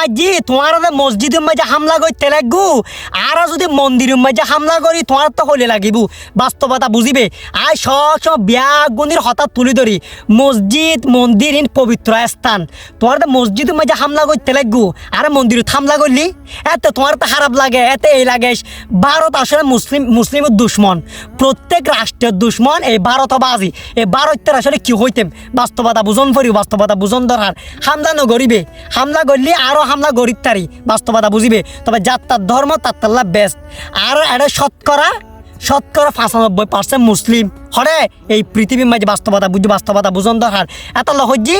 মাঝি তোমার মসজিদের মাঝে হামলা করতে লাগবো? আর যদি মন্দিরের মাঝে হামলা করি, তোমার তো হলে লাগিব। বাস্তবতা বুঝিবে? আর সব সব বিয়া হঠাৎ তুলি ধরি। মসজিদ, মন্দির, ইন পবিত্র স্থান। তোমার তো মসজিদের মাঝে হামলা করতে লাগবো? আর মন্দিরে হামলা করলি? এত তোমার তো খারাপ লাগে, এত এই লাগে। ভারত আসলে মুসলিম, মুসলিমের দুশ্মন। প্রত্যেক রাষ্ট্রের দুশ্মন, এই ভারত বাজি এই ভারতের আসলে কি হইতেম বাস্তবতা বুঝন ফরিও বাস্তবতা বুঝন দরকার হামলা নগরিবে। হামলা করলে আরও হামলা গরিব বাস্তবতা বুঝিবে, তবে যার তার ধর্ম, তার তাল্লা বেস্ট আর এটা শতকরা শতকরা পঁচানব্বই পার্সেন্ট মুসলিম। হরে, এই পৃথিবীর মাঝে বাস্তবতা বুঝি, বাস্তবতা বুঝন দরকার। এত লহজি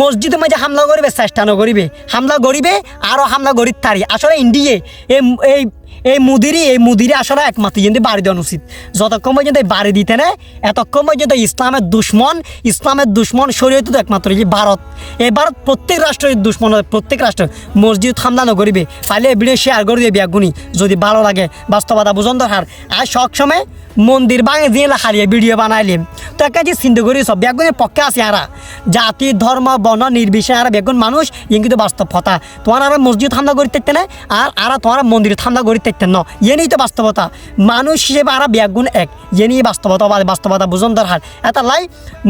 মসজিদের মাঝে হামলা করিবে, চেষ্টা নগরিবে হামলা করিবে আরও হামলা গরিব তারি আসলে ইন্ডিয়ে এই এই মুদিরই এই মুদিরে আসলে একমাত্র কিন্তু বাড়ি দেওয়া উচিত। যতক্ষণ পর্যন্ত বাড়ি দিতে না এতক্ষণ পর্যন্ত ইসলামের দুশ্মন ইসলামের দুশ্মন শরীয়ত তো একমাত্র এই ভারত। এই ভারত প্রত্যেক রাষ্ট্রের দুশ্মন, প্রত্যেক রাষ্ট্র মসজিদ হামলা নকরিবে পাইলে এই ভিডিও শেয়ার করে দিয়ে বিয়াগুনি যদি ভালো লাগে। বাস্তবতা বুঝন দরকার আর সব সময় মন্দির ভাঙে দিয়ে হারিয়ে ভিডিও বানাইলিম একটা যে সিন্ধুগুড়ি সব বেগুনের পক্ষে আছে আরা। জাতি, ধর্ম, বর্ণ, নির্বিশেষে আর বেগুন মানুষ ইয়ে কিন্তু বাস্তবতা। তোমার আর মসজিদ ঠান্ডা করি থাকতে না আর আর তোমার মন্দির ঠান্ডা করি থাকতে ন ইয়ে নিয়ে তো বাস্তবতা। মানুষ হিসেবে আর বেগুন এক। ইয়ে নিয়ে বাস্তবতা বাস্তবতা, বুঝন দরকার এটা লাই,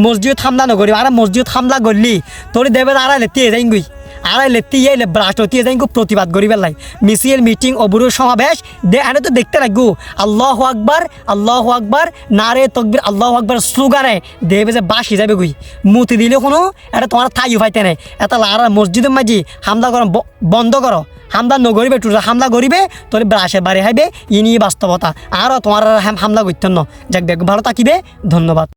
মসজিদ হামলা নগরি আর মসজিদ হামলা করলি। তোর দেবে আর লেতিয়ে যাই আর এলে ব্রাস্ট হতে যাই প্রতিবাদ করি পেলাই মিছিল, মিটিং অবুরু সমাবেশ, দে আনে তো দেখতে লাগবো। আল্লাহ আকবার আল্লাহ আকবার, নারে তকবির, আল্লাহ আকবার স্লোগানে দেবে যে বাসি যাবে গুই মুতি দিলে কোনো, এটা তোমার থাই পাইতে নাই এটা আর মসজিদের মাঝি হামলা করো বন্ধ করো। হামলা নগরিবে টু হামলা করিবে, তোর ব্রাশে বাড়ি হাইবে ই নিয়ে বাস্তবতা। আরও তোমার হামলা করতেন যাক দেখ ভালো থাকিবে, ধন্যবাদ।